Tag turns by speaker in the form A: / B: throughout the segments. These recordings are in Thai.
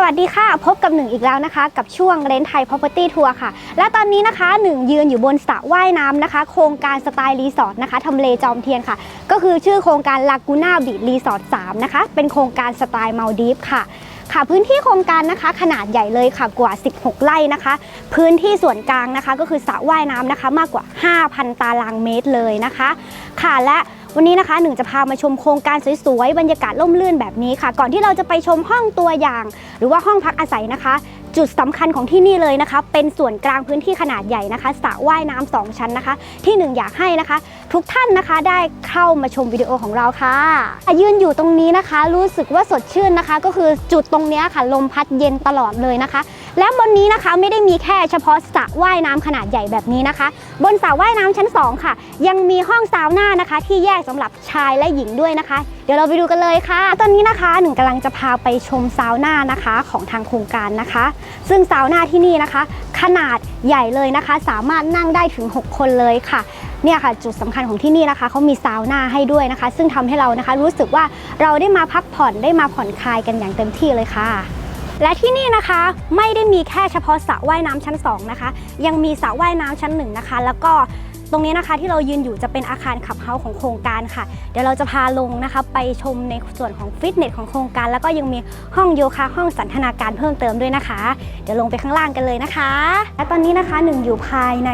A: สวัสดีค่ะ พบกับหนึ่งอีกแล้วนะคะ กับช่วงเรนไทย Property Tour ค่ะ และตอนนี้นะคะหนึ่งยืนอยู่บนสระว่ายน้ำนะคะ โครงการสไตล์รีสอร์ทนะคะทำเลจอมเทียนค่ะ ก็คือชื่อโครงการลากูน่าบีรีสอร์ท3นะคะ เป็นโครงการสไตล์มาลดีฟค่ะค่ะพื้นที่โครงการนะคะขนาดใหญ่เลยค่ะกว่า 16 ไร่นะคะ พื้นที่ส่วนกลางนะคะ ก็คือสระว่ายน้ำนะคะ มากกว่า 5,000 ตารางเมตรเลยนะคะ ค่ะและวันนี้นะคะหนึ่งจะพามาชมโครงการสวยๆ บรรยากาศร่มรื่นแบบนี้ค่ะ ก่อนที่เราจะไปชมห้องตัวอย่าง หรือว่าห้องพักอาศัยนะคะ จุดสำคัญของที่นี่เลยนะคะ เป็นส่วนกลางพื้นที่ขนาดใหญ่นะคะสระว่ายน้ำสองชั้นนะคะ ที่หนึ่งอยากให้นะคะ ทุกท่านนะคะได้เข้ามาชมวิดีโอของเราค่ะยืนอยู่ตรงนี้นะคะ รู้สึกว่าสดชื่นนะคะ ก็คือจุดตรงนี้ค่ะลมพัดเย็นตลอดเลยนะคะ และบนนี้นะคะไม่ได้มีแค่เฉพาะสระว่ายน้ำขนาดใหญ่แบบนี้นะคะ บนสระว่ายน้ำชั้น 2 ค่ะ ยังมีห้องซาวน่านะคะ ที่แยกสำหรับชายและหญิงด้วยนะคะ เดี๋ยวเราไปดูกันเลยค่ะ ตอนนี้นะคะหนึ่งกำลังจะพาไปชมซาวน่านะคะของทางโครงการนะคะ ซึ่งซาวน่าที่นี่นะคะ ขนาดใหญ่เลยนะคะ สามารถนั่งได้ถึง 6 คนเลยค่ะเนี่ยค่ะจุดสำคัญของที่นี่นะคะเขามีซาวน่าให้ด้วยนะคะ ซึ่งทำให้เรานะคะ รู้สึกว่าเราได้มาพักผ่อนได้มาผ่อนคลายกันอย่างเต็มที่เลยค่ะ และที่นี่นะคะไม่ได้มีแค่เฉพาะสระว่ายน้ำชั้น 2 นะคะ ยังมีสระว่ายน้ำชั้น 1 นะคะ แล้วก็ตรงนี้นะคะที่เรายืนอยู่จะเป็นอาคารขับเฮาของโครงการค่ะ เดี๋ยวเราจะพาลงนะคะไปชมในส่วนของฟิตเนสของโครงการ แล้วก็ยังมีห้องโยคะห้องสันทนาการเพิ่มเติมด้วยนะคะ เดี๋ยวลงไปข้างล่างกันเลยนะคะ และตอนนี้นะคะหนึ่งอยู่ภายใน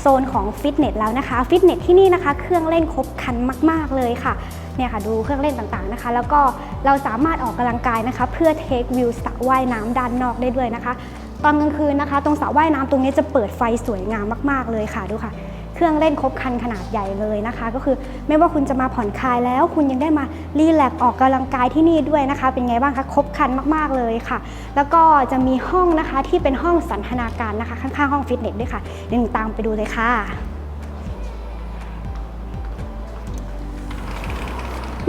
A: โซนของฟิตเนสแล้วนะคะ ฟิตเนสที่นี่นะคะ เครื่องเล่นครบครันมาก ๆ เลยค่ะ เนี่ยค่ะดูเครื่องเล่นต่างๆนะคะ แล้วก็เราสามารถออกกำลังกายนะคะ เพื่อเทควิวสระว่ายน้ำด้านนอกได้ด้วยนะคะ ตอนกลางคืนนะคะ ตรงสระว่ายน้ำตรงนี้จะเปิดไฟสวยงามมาก ๆเลยค่ะดูค่ะ เครื่องเล่นครบครันขนาดใหญ่เลยนะคะ ก็คือไม่ว่าคุณจะมาผ่อนคลายแล้ว คุณยังได้มารีแลกออกกำลังกายที่นี่ด้วยนะคะ เป็นไงบ้างคะครบครันมากๆเลยค่ะ แล้วก็จะมีห้องนะคะที่เป็นห้องสันทนาการนะคะข้างๆห้องฟิตเนสด้วยค่ะเดี๋ยวหนึ่งตามไปดูเลยค่ะ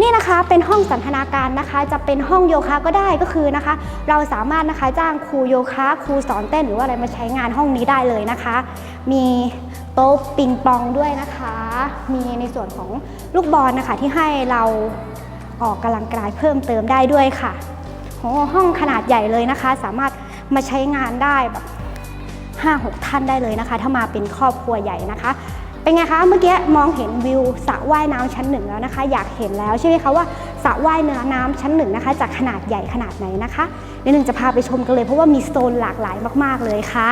A: นี่นะคะเป็นห้องสันทนาการนะคะจะเป็นห้องโยคะก็ได้ก็คือนะคะ เราสามารถนะคะจ้างครูโยคะครูสอนเต้นหรือว่าอะไรมาใช้งานห้องนี้ได้เลยนะคะ มีโต๊ะปิงปองด้วยนะคะ มีในส่วนของลูกบอลนะคะที่ให้เราออกกำลังกายเพิ่มเติมได้ด้วยค่ะโอ้ห้องขนาดใหญ่เลยนะคะ สามารถมาใช้งานได้แบบ5-6 ท่านได้เลยนะคะ ถ้ามาเป็นครอบครัวใหญ่นะคะ เป็นไงคะเมื่อกี้มองเห็นวิวสระว่ายน้ำชั้นหนึ่งแล้วนะคะ อยากเห็นแล้วใช่ไหมคะว่าสระว่ายน้ำชั้นหนึ่งนะคะจากขนาดใหญ่ขนาดไหนนะคะเดี๋ยวหนึ่งจะพาไปชมกันเลยเพราะว่ามีโซนหลากหลายมาก ๆเลยค่ะ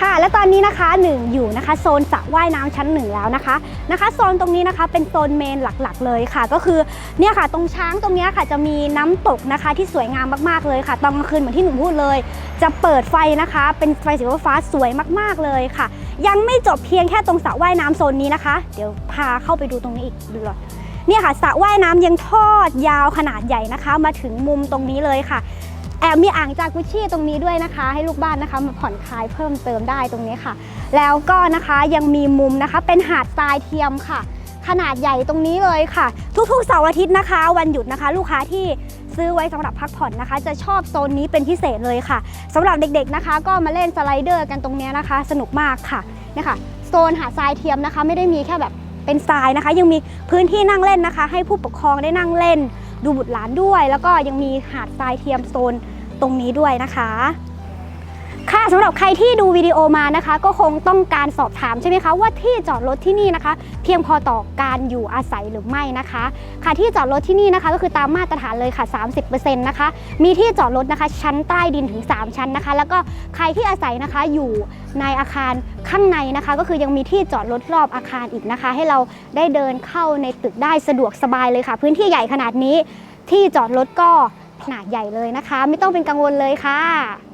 A: ค่ะ และตอนนี้นะคะหนึ่งอยู่นะคะโซนสระว่ายน้ำชั้นหนึ่งแล้วนะคะนะคะโซนตรงนี้นะคะเป็นโซนเมนหลักๆ เลยค่ะ ก็คือเนี่ยค่ะตรงช้างตรงเนี้ยค่ะจะมีน้ำตกนะคะที่สวยงามมากๆเลยค่ะตอนกลางคืนเหมือนที่หนูพูดเลย จะเปิดไฟนะคะ เป็นไฟสีฟ้าสวยมากๆเลยค่ะ ยังไม่จบเพียงแค่ตรงสระว่ายน้ำโซนนี้นะคะ เดี๋ยวพาเข้าไปดูตรงนี้อีกดูเลยเนี่ยค่ะสระว่ายน้ำยังทอดยาวขนาดใหญ่นะคะ มาถึงมุมตรงนี้เลยค่ะ แอบมีอ่างจากุชชี่ตรงนี้ด้วยนะคะ ให้ลูกบ้านนะคะมาผ่อนคลายเพิ่มเติมได้ตรงนี้ค่ะ แล้วก็นะคะยังมีมุมนะคะ เป็นหาดทรายเทียมค่ะ ขนาดใหญ่ตรงนี้เลยค่ะ ทุกๆเสาร์อาทิตย์นะคะ วันหยุดนะคะ ลูกค้าที่ซื้อไว้สำหรับพักผ่อนนะคะ จะชอบโซนนี้เป็นพิเศษเลยค่ะสำหรับเด็กๆนะคะ ก็มาเล่นสไลเดอร์กันตรงนี้นะคะ สนุกมากค่ะเนี่ยค่ะโซนหาดทรายเทียมนะคะ ไม่ได้มีแค่แบบเป็นทรายนะคะ ยังมีพื้นที่นั่งเล่นนะคะ ให้ผู้ปกครองได้นั่งเล่น ดูบุตรหลานด้วย แล้วก็ยังมีหาดทรายเทียมโซน ตรงนี้ด้วยนะคะ ค่ะสำหรับใครที่ดูวิดีโอมานะคะ ก็คงต้องการสอบถามใช่ไหมคะว่าที่จอดรถที่นี่นะคะ เพียงพอต่อการอยู่อาศัยหรือไม่นะคะ ค่ะที่จอดรถที่นี่นะคะ ก็คือตามมาตรฐานเลยค่ะ 30%นะคะ มีที่จอดรถนะคะ ชั้นใต้ดินถึง 3 ชั้นนะคะ แล้วก็ใครที่อาศัยนะคะอยู่ในอาคารข้างในนะคะ ก็คือยังมีที่จอดรถรอบอาคารอีกนะคะ ให้เราได้เดินเข้าในตึกได้สะดวกสบายเลยค่ะ พื้นที่ใหญ่ขนาดนี้ที่จอดรถก็ ขนาดใหญ่เลยนะคะ ไม่ต้องเป็นกังวลเลยค่ะ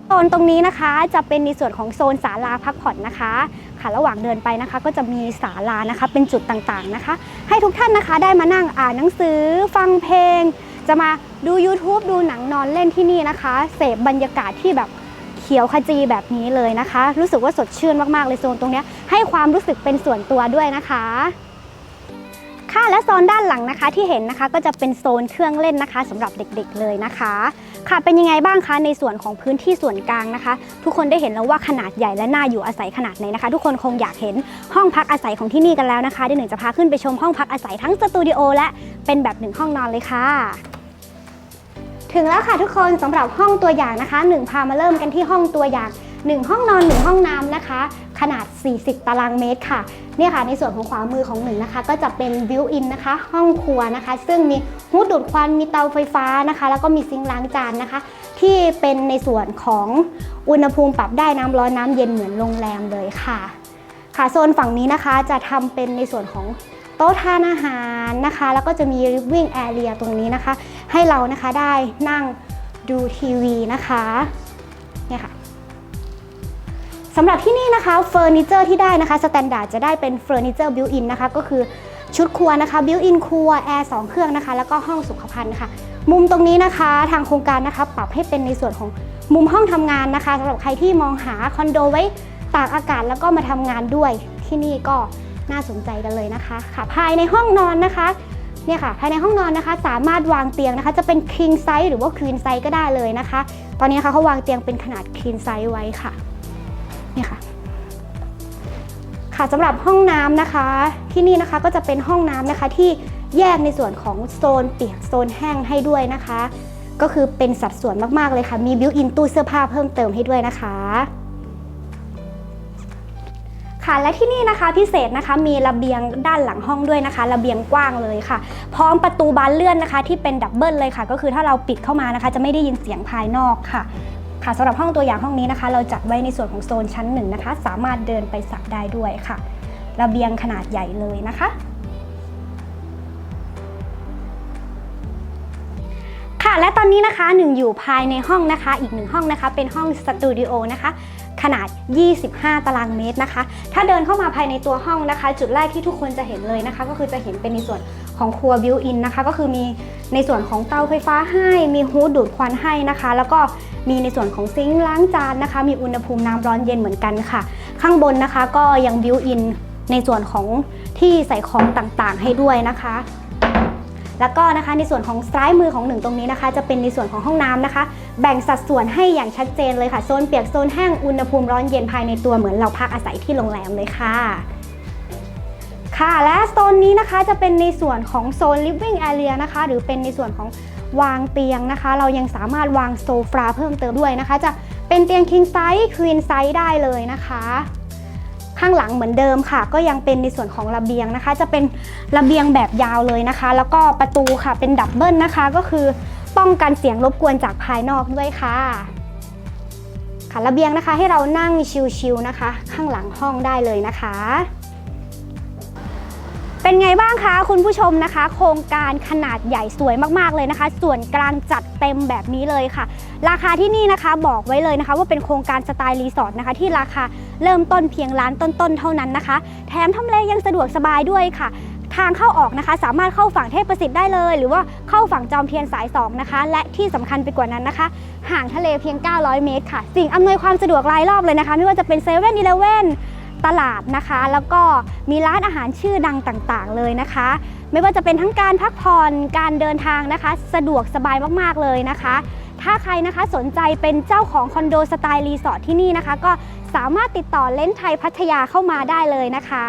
A: โซนตรงนี้นะคะจะเป็นในส่วนของโซนศาลาพักผ่อนนะคะ ค่ะระหว่างเดินไปนะคะ ก็จะมีศาลานะคะ เป็นจุดต่างๆนะคะ ให้ทุกท่านนะคะได้มานั่งอ่านหนังสือ ฟังเพลง จะมาดู YouTube ดูหนังนอนเล่นที่นี่นะคะ เสพบรรยากาศที่แบบเขียวขจีแบบนี้เลยนะคะ รู้สึกว่าสดชื่นมากๆเลยโซนตรงนี้ให้ความรู้สึกเป็นส่วนตัวด้วยนะคะ ค่ะและโซนด้านหลังนะคะที่เห็นนะคะก็จะเป็นโซนเครื่องเล่นนะคะสำหรับเด็กๆเลยนะคะ ค่ะเป็นยังไงบ้างคะในส่วนของพื้นที่ส่วนกลางนะคะ ทุกคนได้เห็นแล้วว่าขนาดใหญ่และน่าอยู่อาศัยขนาดไหนนะคะ ทุกคนคงอยากเห็นห้องพักอาศัยของที่นี่กันแล้วนะคะเดี๋ยวหนึ่งจะพาขึ้นไปชมห้องพักอาศัยทั้งสตูดิโอและเป็นแบบหนึ่งห้องนอนเลยค่ะถึงแล้วค่ะทุกคนสำหรับห้องตัวอย่างนะคะหนึ่งพามาเริ่มกันที่ห้องตัวอย่าง 1 ห้องนอน 1 ห้องน้ำนะคะ ขนาด 40 ตารางเมตรค่ะเนี่ยค่ะในส่วนของขวามือของหนึ่งนะคะ ก็จะเป็นบิวอินนะคะ ห้องครัวนะคะ ซึ่งมีฮูดูดควันมีเตาไฟฟ้านะคะ แล้วก็มีซิงค์ล้างจานนะคะ ที่เป็นในส่วนของอุณหภูมิปรับได้น้ำร้อนน้ำเย็นเหมือนโรงแรมเลยค่ะ ค่ะโซนฝั่งนี้นะคะจะทำเป็นในส่วนของโต๊ะทานอาหารนะคะ แล้วก็จะมี living area ตรงนี้นะคะ ให้เรานะคะได้นั่งดูทีวีนะคะเนี่ยค่ะำหรับที่นี่นะคะเฟอร์นิเจอร์ที่ได้นะคะสแตนดาร์ดจะได้เป็นเฟอร์นิเจอร์บิวอินนะคะก็คือชุดครัวนะคะบิวอินครัวแอร์สองเครื่องนะคะ แล้วก็ห้องสุขภัณฑ์ค่ะ มุมตรงนี้นะคะทางโครงการนะคะปรับให้เป็นในส่วนของมุมห้องทำงานนะคะสำหรับใครที่มองหาคอนโดไว้ตากอากาศแล้วก็มาทำงานด้วยที่นี่ก็น่าสนใจกันเลยนะคะค่ะ ภายในห้องนอนนะคะเนี่ยค่ะภายในห้องนอนนะคะ สามารถวางเตียงนะคะ จะเป็น king size หรือว่า queen size ก็ได้เลยนะคะ ตอนนี้นะคะเขาวางเตียงเป็นขนาด king size ไว้ค่ะ ค่ะสำหรับห้องน้ำนะคะ ที่นี่นะคะก็จะเป็นห้องน้ำนะคะที่แยกในส่วนของโซนเปียกโซนแห้งให้ด้วยนะคะ ก็คือเป็นสัดส่วนมากๆเลยค่ะ มีบิวอินตู้เสื้อผ้าเพิ่มเติมให้ด้วยนะคะ ค่ะและที่นี่นะคะพิเศษนะคะมีระเบียงด้านหลังห้องด้วยนะคะ ระเบียงกว้างเลยค่ะ พร้อมประตูบานเลื่อนนะคะ ที่เป็นดับเบิลเลยค่ะ ก็คือถ้าเราปิดเข้ามานะคะ จะไม่ได้ยินเสียงภายนอกค่ะ ค่ะสำหรับห้องตัวอย่างห้องนี้นะคะ เราจัดไว้ในส่วนของโซนชั้นหนึ่งนะคะ สามารถเดินไปสระได้ด้วยค่ะ ระเบียงขนาดใหญ่เลยนะคะค่ะและตอนนี้นะคะหนึ่งอยู่ภายในห้องนะคะ อีกหนึ่งห้องนะคะ เป็นห้องสตูดิโอนะคะขนาด 25 ตารางเมตรนะคะ ถ้าเดินเข้ามาภายในตัวห้องนะคะ จุดแรกที่ทุกคนจะเห็นเลยนะคะ ก็คือจะเห็นเป็นในส่วน ของครัวบิวอินนะคะ ก็คือมีในส่วนของเตาไฟฟ้าให้ มีฮูดดูดควันให้นะคะ แล้วก็มีในส่วนของซิงค์ล้างจานนะคะ มีอุณหภูมิน้ำร้อนเย็นเหมือนกันค่ะ ข้างบนนะคะก็ยังบิวอินในส่วนของที่ใส่ของต่างๆ ให้ด้วยนะคะ แล้วก็นะคะในส่วนของซ้ายมือของหนึ่งตรงนี้นะคะ จะเป็นในส่วนของห้องน้ำนะคะ แบ่งสัดส่วนให้อย่างชัดเจนเลยค่ะ โซนเปียกโซนแห้งอุณหภูมิร้อนเย็นภายในตัวเหมือนเราพักอาศัยที่โรงแรมเลยค่ะ ค่ะและโซนนี้นะคะจะเป็นในส่วนของโซน living area นะคะ หรือเป็นในส่วนของวางเตียงนะคะ เรายังสามารถวางโซฟาเพิ่มเติมด้วยนะคะ จะเป็นเตียง king size queen size ได้เลยนะคะ ข้างหลังเหมือนเดิมค่ะ ก็ยังเป็นในส่วนของระเบียงนะคะ จะเป็นระเบียงแบบยาวเลยนะคะ แล้วก็ประตูค่ะเป็นดับเบิลนะคะ ก็คือป้องกันเสียงรบกวนจากภายนอกด้วยค่ะค่ะระเบียงนะคะให้เรานั่งชิลๆนะคะ ข้างหลังห้องได้เลยนะคะ เป็นไงบ้างคะคุณผู้ชมนะคะ โครงการขนาดใหญ่สวยมากๆเลยนะคะ ส่วนกลางจัดเต็มแบบนี้เลยค่ะ ราคาที่นี่นะคะบอกไว้เลยนะคะ ว่าเป็นโครงการสไตล์รีสอร์ทนะคะที่ราคาเริ่มต้นเพียงล้านต้นๆเท่านั้นนะคะ แถมทำเลยังสะดวกสบายด้วยค่ะทางเข้าออกนะคะ สามารถเข้าฝั่งเทพประสิทธิ์ได้เลย หรือว่าเข้าฝั่งจอมเทียนสาย 2 นะคะ และที่สำคัญไปกว่านั้นนะคะ ห่างทะเลเพียง 900 เมตรค่ะ สิ่งอำนวยความสะดวกรายรอบเลยนะคะ ไม่ว่าจะเป็นเซเว่นอีเลเว่น ตลาดนะคะ แล้วก็มีร้านอาหารชื่อดังต่างๆ เลยนะคะ ไม่ว่าจะเป็นทั้งการพักผ่อนการเดินทางนะคะ สะดวกสบายมากๆเลยนะคะ ถ้าใครนะคะสนใจเป็นเจ้าของคอนโดสไตล์รีสอร์ทที่นี่นะคะ ก็สามารถติดต่อเลนไทยพัทยาเข้ามาได้เลยนะคะ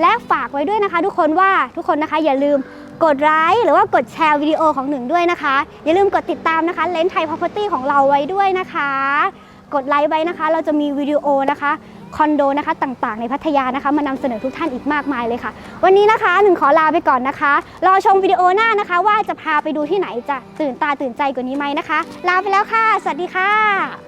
A: และฝากไว้ด้วยนะคะทุกคนว่าทุกคนนะคะอย่าลืมกดไลค์หรือว่ากดแชร์วิดีโอของหนึ่งด้วยนะคะ อย่าลืมกดติดตามนะคะเลนไทย Property ของเราไว้ด้วยนะคะ กดไลค์ไว้นะคะ เราจะมีวิดีโอนะคะ คอนโดนะคะต่างๆ ในพัทยานะคะ มานำเสนอทุกท่านอีกมากมายเลยค่ะ วันนี้นะคะหนึ่งขอลาไปก่อนนะคะ รอชมวิดีโอหน้านะคะ ว่าจะพาไปดูที่ไหนจะตื่นตาตื่นใจกว่านี้ไหมนะคะ ลาไปแล้วค่ะ สวัสดีค่ะ